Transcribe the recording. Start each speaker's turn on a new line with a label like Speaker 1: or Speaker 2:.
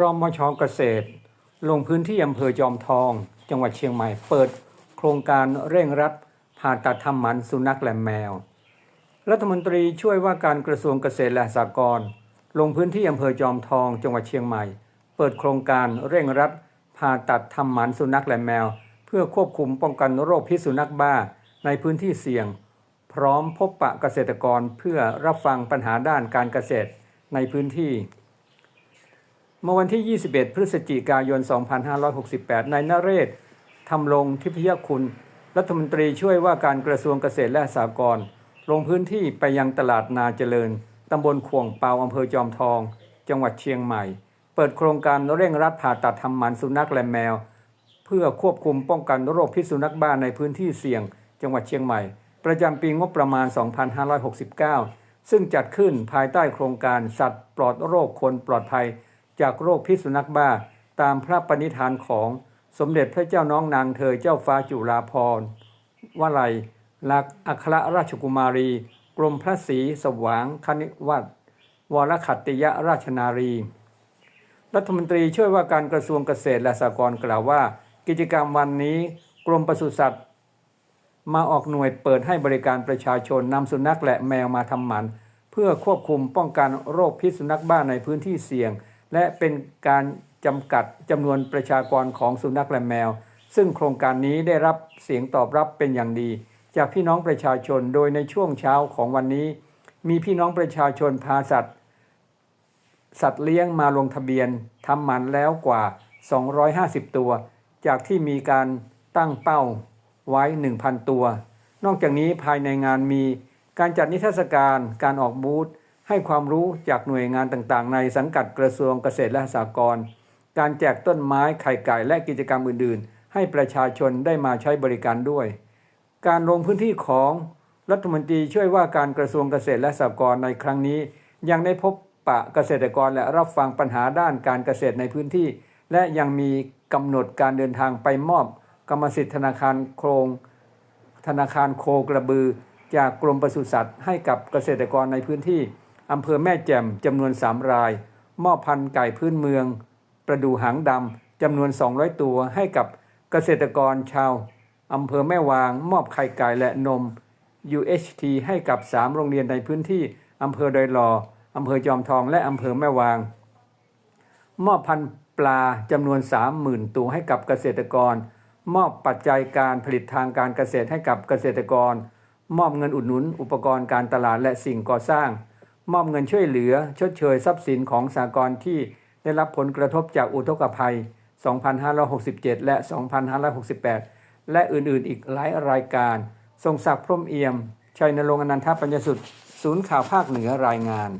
Speaker 1: รมชเกษตร ลงพื้นที่อำเภอจอมทอง จังหวัดเชียงใหม่เปิดโครงการเร่งรัดผ่าตัดทำหมันสุนัขและแมว รัฐมนตรีช่วยว่าการกระทรวงเกษตรและสหกรณ์ลงพื้นที่อำเภอจอมทอง จังหวัดเชียงใหม่ เปิดโครงการเร่งรัดผ่าตัดทำหมันสุนัขและแมว เพื่อควบคุมป้องกันโรคพิษสุนัขบ้าในพื้นที่เสี่ยง พร้อมพบปะเกษตรกรเพื่อรับฟังปัญหาด้านการเกษตรในพื้นที่ เมื่อวันที่ 21 พฤศจิกายน 2568 นายนเรศทำลงทิพยคุณ รัฐมนตรีช่วยว่าการกระทรวงเกษตรและสหกรณ์ลงพื้นที่ไปยังตลาดนาเจริญ ตำบลขวงเปาอำเภอจอมทอง จังหวัดเชียงใหม่ เปิดโครงการเร่งรัดผ่าตัดทำหมันสุนัขและแมว เพื่อควบคุมป้องกันโรคพิษสุนัขบ้าในพื้นที่เสี่ยง จังหวัดเชียงใหม่ ประจำปีงบประมาณ 2569 ซึ่งจัดขึ้นภายใต้โครงการสัตว์ปลอดโรคคนปลอดภัย จากโรคพิษสุนัขบ้าตามพระปณิธานของสมเด็จพระเจ้าน้องนางเธอเจ้าฟ้าจุฬาภรณ์วลัยลักษณ์อัครราชกุมารี กรมพระศรีสว่างคณิวัตรวรขัตติยราชนารี รัฐมนตรีช่วยว่าการกระทรวงเกษตรและสหกรณ์กล่าวว่า กิจกรรมวันนี้กรมปศุสัตว์ มาออกหน่วยเปิดให้บริการประชาชนนำสุนัขและแมวมาทำหมัน เพื่อควบคุมป้องกันโรคพิษสุนัขบ้าในพื้นที่เสี่ยง และเป็นการจำกัดจำนวนประชากรของสุนัขและแมว ซึ่งโครงการนี้ได้รับเสียงตอบรับเป็นอย่างดี จากพี่น้องประชาชนโดยในช่วงเช้าของวันนี้ มีพี่น้องประชาชนพาสัตว์ สัตว์เลี้ยงมาลงทะเบียนทำหมันแล้วกว่า 250 ตัว จากที่มีการตั้งเป้าไว้ 1,000 ตัว นอกจากนี้ภายในงานมีการจัดนิทรรศการการออกบูธ ให้ความรู้จากหน่วยงานต่างๆ ในสังกัดกระทรวงเกษตรและสหกรณ์การแจกต้นไม้ไข่ไก่และกิจกรรมอื่น ๆ ให้ประชาชนได้มาใช้บริการด้วย การลงพื้นที่ของรัฐมนตรีช่วยว่าการกระทรวงเกษตรและสหกรณ์ในครั้งนี้ ยังได้พบปะเกษตรกรและรับฟังปัญหาด้านการเกษตรในพื้นที่ และยังมีกำหนดการเดินทางไปมอบ กรรมสิทธิ์ธนาคารโครง ธนาคารโคกระบือ จากกรมปศุสัตว์ให้กับเกษตรกรในพื้นที่ อำเภอแม่แจ่มจำนวน 3 ราย มอบพันธุ์ไก่พื้นเมือง ประดูหางดำจำนวน 200 ตัวให้กับเกษตรกรชาวอำเภอแม่วาง มอบไข่ไก่และนม UHT ให้กับ 3 โรงเรียนในพื้นที่อำเภอดอยหลออำเภอจอมทองและอำเภอแม่วาง มอบพันธุ์ปลาจำนวน 30,000 ตัวให้กับเกษตรกร มอบปัจจัยการผลิตทางการเกษตรให้กับเกษตรกร มอบเงินอุดหนุน อุปกรณ์การตลาดและสิ่งก่อสร้าง มอบเงินช่วยเหลือ ชดเชยทรัพย์สินของสากลที่ได้รับผลกระทบจากอุทกภัย 2567 และ 2568 และอื่นๆ อีกหลายรายการ ทรงศักดิ์พรมเอี่ยม ชัยนรงค์อนันทปัญญสุทธ์ศูนย์ข่าวภาคเหนือรายงาน